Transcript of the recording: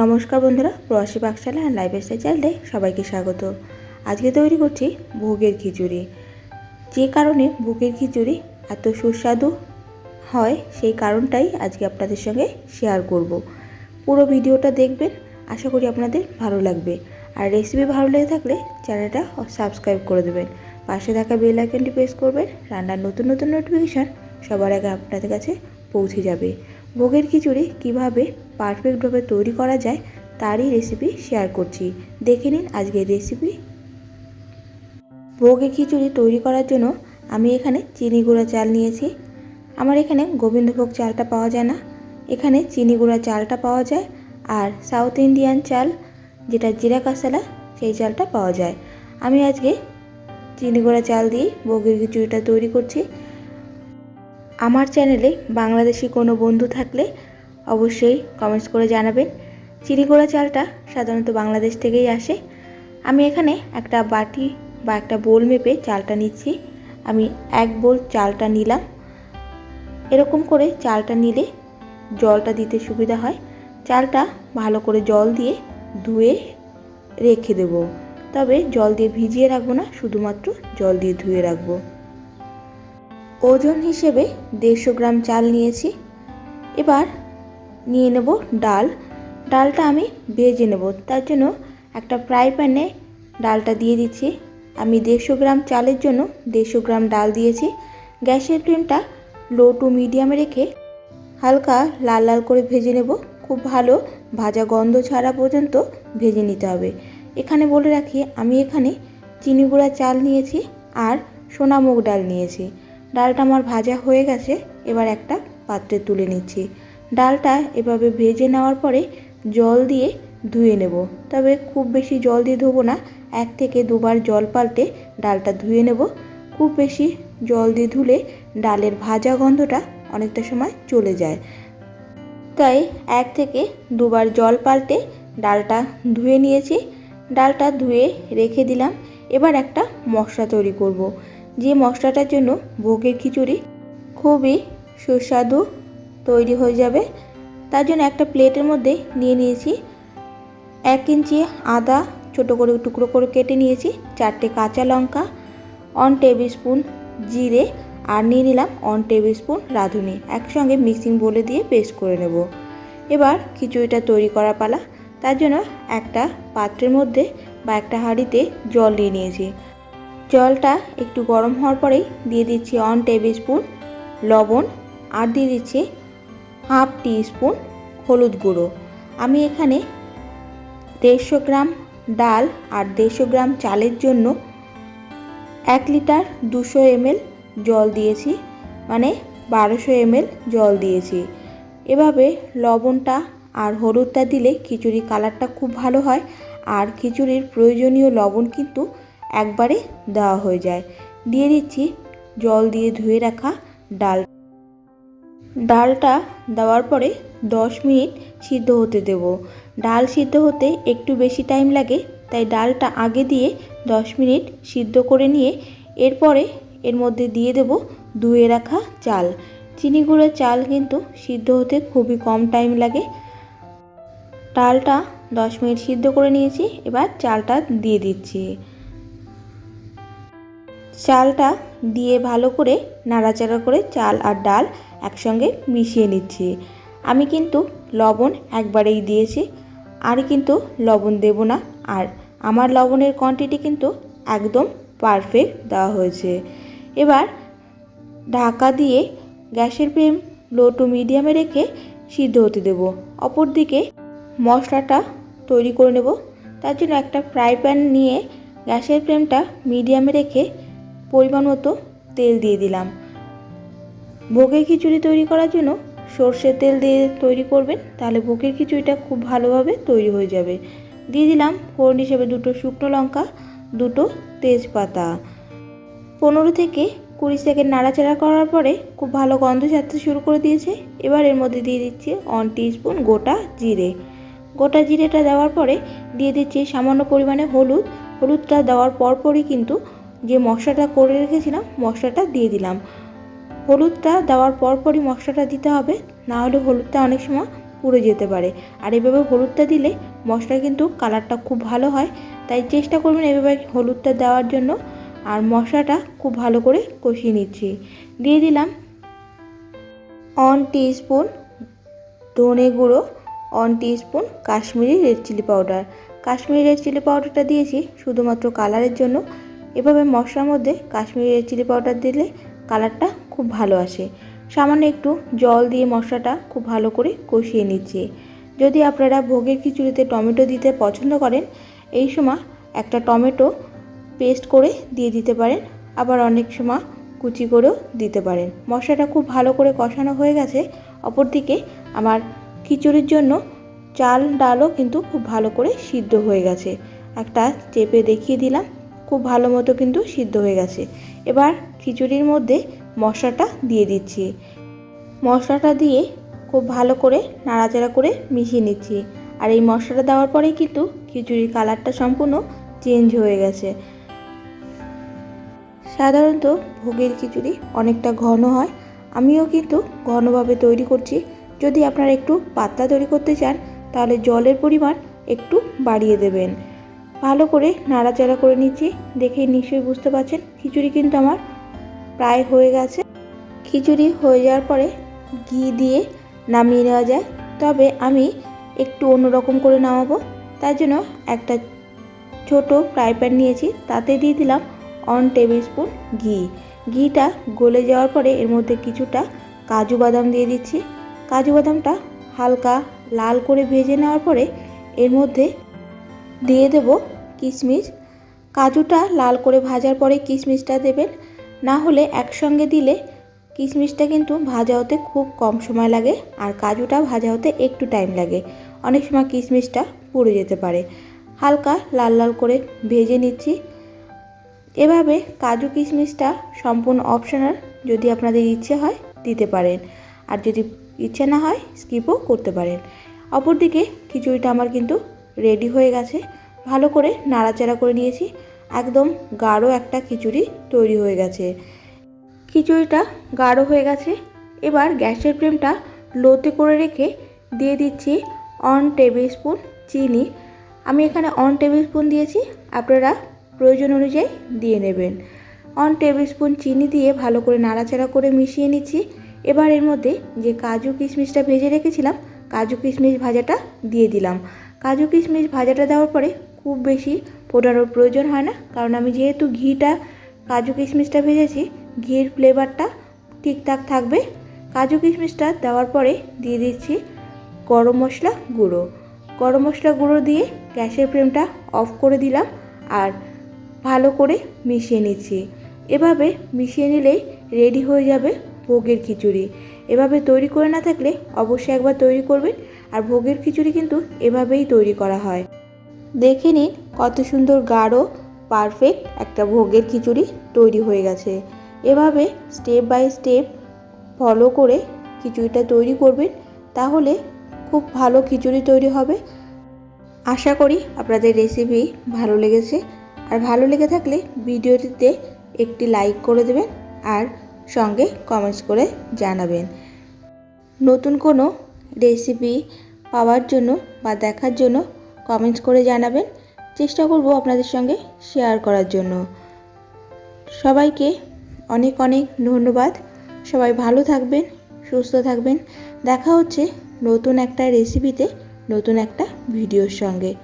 নমস্কার বন্ধুরা, প্রবাসী পাকশালা অ্যান্ড লাইফ স্টাইল চ্যানেলে সবাইকে স্বাগত। আজকে তৈরি করছি ভোগের খিচুড়ি। যে কারণে ভোগের খিচুড়ি এত সুস্বাদু হয়, সেই কারণটাই আজকে আপনাদের সঙ্গে শেয়ার করব। পুরো ভিডিওটা দেখবেন, আশা করি আপনাদের ভালো লাগবে। আর রেসিপি ভালো লেগে থাকলে চ্যানেলটা সাবস্ক্রাইব করে দেবেন। পাশে থাকা বেল আইকনটি প্রেস করবেন, রান্নার নতুন নতুন নোটিফিকেশান সবার আগে আপনাদের কাছে পৌঁছে যাবে। ভোগের খিচুড়ি কীভাবে পারফেক্টভাবে তৈরি করা যায় তারই রেসিপি শেয়ার করছি। দেখে নিন আজকের রেসিপি ভোগের খিচুড়ি তৈরি করার জন্য আমি এখানে চিনি গুঁড়া চাল নিয়েছি। আমার এখানে গোবিন্দভোগ চালটা পাওয়া যায় না। এখানে চিনি গুঁড়া চালটা পাওয়া যায় আর সাউথ ইন্ডিয়ান চাল, যেটা জিরা কাসালা, সেই চালটা পাওয়া যায়। আমি আজকে চিনি গুঁড়া চাল দিয়ে ভোগের খিচুড়িটা তৈরি করছি। আমার চ্যানেলে বাংলাদেশি কোনো বন্ধু থাকলে অবশ্যই কমেন্টস করে জানাবেন। চিনিগুড়া চালটা সাধারণত বাংলাদেশ থেকেই আসে। আমি এখানে একটা বাটি বা একটা বোল মেপে চালটা নিচ্ছি। আমি এক বোল চালটা নিলাম। এরকম করে চালটা নিলে জলটা দিতে সুবিধা হয়। চালটা ভালো করে জল দিয়ে ধুয়ে রেখে দেবো। তবে জল দিয়ে ভিজিয়ে রাখব না, শুধুমাত্র জল দিয়ে ধুয়ে রাখব। ওজন হিসেবে দেড়শো গ্রাম চাল নিয়েছি। এবার নিয়ে নেব ডাল। ডালটা আমি ভেজে নেব। তার জন্য একটা ফ্রাই প্যানে ডালটা দিয়ে দিচ্ছি। আমি দেড়শো গ্রাম চালের জন্য দেড়শো গ্রাম ডাল দিয়েছি। গ্যাসের ফ্লেমটা লো টু মিডিয়ামে রেখে হালকা লাল লাল করে ভেজে নেব। খুব ভালো ভাজা গন্ধ ছাড়া পর্যন্ত ভেজে নিতে হবে। এখানে বলে রাখি, আমি এখানে চিনি গুঁড়া চাল নিয়েছি আর সোনামুগ ডাল নিয়েছি। ডালটা আমার ভাজা হয়ে গেছে, এবার একটা পাত্রে তুলে নিচ্ছি। ডালটা এভাবে ভেজে নেওয়ার পরে জল দিয়ে ধুয়ে নেব। তবে খুব বেশি জল দিয়ে ধোবো না, এক থেকে দুবার জল পাল্টে ডালটা ধুয়ে নেব। খুব বেশি জল দিয়ে ধুলে ডালের ভাজা গন্ধটা অনেকটা সময় চলে যায়। তাই এক থেকে দুবার জল পাল্টে ডালটা ধুয়ে নিয়েছি। ডালটা ধুয়ে রেখে দিলাম। এবার একটা মশলা তৈরি করব। যে মশলাটার জন্য ভোগের খিচুড়ি খুবই সুস্বাদু তৈরি হয়ে যাবে। তার জন্য একটা প্লেটের মধ্যে নিয়ে নিয়েছি এক ইঞ্চি আদা, ছোটো করে টুকরো করে কেটে নিয়েছি, চারটে কাঁচা লঙ্কা অন টেবিল স্পুন জিরে আর নিয়ে নিলাম অন টেবিল স্পুন রাঁধুনি। একসঙ্গে মিক্সিং বলে দিয়ে পেস্ট করে নেব। এবার খিচুড়িটা তৈরি করা পালা। তার জন্য একটা পাত্রের মধ্যে বা একটা হাঁড়িতে জল নিয়ে নিয়েছি। জলটা একটু গরম হওয়ার পরেই দিয়ে দিচ্ছি অন টেবিল স্পুন লবণ আর দিয়ে দিচ্ছি হাফ টি স্পুন হলুদ গুঁড়ো। আমি এখানে দেড়শো গ্রাম ডাল আর দেড়শো গ্রাম চালের জন্য এক লিটার দুশো এমএল জল দিয়েছি মানে বারোশো এমএল জল দিয়েছি। এভাবে লবণটা আর হলুদটা দিলে খিচুড়ি কালারটা খুব ভালো হয়, আর খিচুড়ির প্রয়োজনীয় লবণ কিন্তু একবারে দেওয়া হয়ে যায়। দিয়ে দিচ্ছি জল দিয়ে ধুয়ে রাখা ডাল। ডালটা দেওয়ার পরে দশ মিনিট সিদ্ধ হতে দেব। ডাল সিদ্ধ হতে একটু বেশি টাইম লাগে, তাই ডালটা আগে দিয়ে দশ মিনিট সিদ্ধ করে নিয়ে এরপরে এর মধ্যে দিয়ে দেব ধুয়ে রাখা চাল। চিনি গুঁড়ো চাল কিন্তু সিদ্ধ হতে খুবই কম টাইম লাগে। ডালটা দশ মিনিট সিদ্ধ করে নিয়েছি, এবার চালটা দিয়ে দিচ্ছি। চালটা দিয়ে ভালো করে নাড়াচাড়া করে চাল আর ডাল একসঙ্গে মিশিয়ে নিচ্ছি। আমি কিন্তু লবণ একবারেই দিয়েছি। আর কিন্তু লবণ দেব না। আর আমার লবণের কোয়ান্টিটি কিন্তু একদম পারফেক্ট দেওয়া হয়েছে। এবার ঢাকা দিয়ে গ্যাসের ফ্লেম লো টু মিডিয়ামে রেখে সিদ্ধ হতে দেব। অপরদিকে মশলাটা তৈরি করে নেব। তার জন্য একটা ফ্রাই প্যান নিয়ে গ্যাসের ফ্লেমটা মিডিয়ামে রেখে পরিমাণ মতো তেল দিয়ে দিলাম। ভোগের খিচুড়ি তৈরি করার জন্য সর্ষের তেল দিয়ে তৈরি করবেন, তাহলে ভোগের খিচুড়িটা খুব ভালোভাবে তৈরি হয়ে যাবে। দিয়ে দিলাম ফোড়ন হিসেবে দুটো শুকনো লঙ্কা, দুটো তেজপাতা। পনেরো থেকে কুড়ি সেকেন্ড নাড়াচাড়া করার পরে খুব ভালো গন্ধ ছাড়তে শুরু করে দিয়েছে। এবার এর মধ্যে দিয়ে দিচ্ছি অন স্পুন গোটা জিরে। গোটা জিরেটা দেওয়ার পরে দিয়ে দিচ্ছি সামান্য পরিমাণে হলুদ। হলুদটা দেওয়ার পরপরই কিন্তু যে মশলাটা করে রেখেছিলাম, মশলাটা দিয়ে দিলাম। হলুদটা দেওয়ার পরপরই মশলাটা দিতে হবে, না হলে হলুদটা অনেক সময় পুড়ে যেতে পারে। আর এভাবে হলুদটা দিলে মশলা কিন্তু কালারটা খুব ভালো হয়, তাই চেষ্টা করবেন এভাবে হলুদটা দেওয়ার জন্য। আর মশলাটা খুব ভালো করে কষিয়ে নিচ্ছি। দিয়ে দিলাম অন স্পুন ধনে গুঁড়ো one spoon Kashmiri red chilli powder Kashmiri red chilli পাউডারটা দিয়েছি শুধুমাত্র কালারের জন্য। এভাবে মশলার মধ্যে কাশ্মীরি চিলি পাউডার দিলে কালারটা খুব ভালো আসে। সামান্য একটু জল দিয়ে মশলাটা খুব ভালো করে কষিয়ে নিচ্ছি। যদি আপনারা ভোগের খিচুড়িতে টমেটো দিতে পছন্দ করেন, এই সময় একটা টমেটো পেস্ট করে দিয়ে দিতে পারেন, আবার অনেক সময় কুচি করেও দিতে পারেন। মশলাটা খুব ভালো করে কষানো হয়ে গেছে, অপরদিকে আমার খিচুড়ির জন্য চাল ডালও কিন্তু খুব ভালো করে সিদ্ধ হয়ে গেছে। একটা চেপে দেখিয়ে দিলাম। খুব ভালো মতো কিন্তু সিদ্ধ হয়ে গেছে। এবার খিচুড়ির মধ্যে মশলাটা দিয়ে দিচ্ছি। মশলাটা দিয়ে খুব ভালো করে নাড়াচাড়া করে মিশিয়ে নিচ্ছি। আর এই মশলাটা দেওয়ার পরেই কিন্তু খিচুড়ির কালারটা সম্পূর্ণ চেঞ্জ হয়ে গেছে। সাধারণত ভোগের খিচুড়ি অনেকটা ঘন হয়। আমিও কিন্তু ঘনভাবে তৈরি করছি। যদি আপনারা একটু পাতলা তৈরি করতে চান, তাহলে জলের পরিমাণ একটু বাড়িয়ে দেবেন। ভালো করে নাড়াচাড়া করে নিচ্ছি। দেখে নিশ্চয়ই বুঝতে পারছেন, খিচুড়ি কিন্তু আমার প্রায় হয়ে গেছে। খিচুড়ি হয়ে যাওয়ার পরে ঘি দিয়ে নামিয়ে নেওয়া যায়। তবে আমি একটু অন্যরকম করে নামাবো। তার জন্য একটা ছোট ফ্রাই প্যান নিয়েছি। তাতে দিয়ে দিলাম অন টেবিল স্পুন ঘি। ঘিটা গলে যাওয়ার পরে এর মধ্যে কিছুটা কাজু বাদাম দিয়ে দিচ্ছি। কাজু বাদামটা হালকা লাল করে ভেজে নেওয়ার পরে এর মধ্যে দিয়ে দেব কিশমিশ। কাজুটা লাল করে ভাজার পরে কিশমিশটা দেবেন। না হলে একসঙ্গে দিলে কিশমিশটা কিন্তু ভাজা হতে খুব কম সময় লাগে আর কাজুটা ভাজা হতে একটু টাইম লাগে। অনেক সময় কিশমিশটা পুড়ে যেতে পারে। হালকা লাল লাল করে ভেজে নিচ্ছি। এভাবে কাজু কিশমিশটা সম্পূর্ণ অপশনাল যদি আপনাদের ইচ্ছে হয় দিতে পারেন। আর যদি ইচ্ছে না হয় স্কিপও করতে পারেন। অপরদিকে খিচুড়িটা আমার কিন্তু রেডি হয়ে গেছে। ভালো করে নাড়াচাড়া করে নিয়েছি। একদম গাঢ় একটা খিচুড়ি তৈরি হয়ে গেছে। খিচুড়িটা গাঢ় হয়ে গেছে। এবার গ্যাসের ফ্লেমটা লোতে করে রেখে দিয়ে দিচ্ছি অন টেবিল স্পুন চিনি। আমি এখানে অন টেবিল স্পুন দিয়েছি। আপনারা প্রয়োজন অনুযায়ী দিয়ে নেবেন। অন টেবিল স্পুন চিনি দিয়ে ভালো করে নাড়াচাড়া করে মিশিয়ে নিচ্ছি। এবার এর মধ্যে যে কাজু কিশমিশটা ভেজে রেখেছিলাম, কাজু কিশমিশ ভাজাটা দিয়ে দিলাম। কাজু কিশমিশ ভাজাটা দেওয়ার পরে খুব বেশি ফোটানোর প্রয়োজন হয় না। কারণ আমি যেহেতু ঘিটা, কাজু কিশমিশটা ভেজেছি ঘির ফ্লেভারটা ঠিকঠাক থাকবে। কাজু কিশমিশটা দেওয়ার পরে দিয়ে দিচ্ছি গরম মশলা গুঁড়ো। গরম মশলা গুঁড়ো দিয়ে গ্যাসের ফ্লেমটা অফ করে দিলাম আর ভালো করে মিশিয়ে নিচ্ছি। এভাবে মিশিয়ে নিলেই রেডি হয়ে যাবে ভোগের খিচুড়ি। এভাবে তৈরি করে না থাকলে অবশ্যই একবার তৈরি করবেন। আর ভোগের খিচুড়ি কিন্তু এভাবেই তৈরি করা হয়। দেখে নিন কত সুন্দর গাঢ় পারফেক্ট একটা ভোগের খিচুড়ি তৈরি হয়ে গেছে। এভাবে স্টেপ বাই স্টেপ ফলো করে খিচুড়িটা তৈরি করবেন, তাহলে খুব ভালো খিচুড়ি তৈরি হবে। আশা করি আপনাদের রেসিপি ভালো লেগেছে। আর ভালো লেগে থাকলে ভিডিওটিতে একটি লাইক করে দেবেন আর সঙ্গে কমেন্টস করে জানাবেন। নতুন কোনো রেসিপি পাওয়ার জন্য বা দেখার জন্য কমেন্টস করে জানাবেন। চেষ্টা করব আপনাদের সঙ্গে শেয়ার করার জন্য। সবাইকে অনেক অনেক ধন্যবাদ। সবাই ভালো থাকবেন, সুস্থ থাকবেন। দেখা হচ্ছে নতুন একটা রেসিপিতে নতুন একটা ভিডিওর সঙ্গে।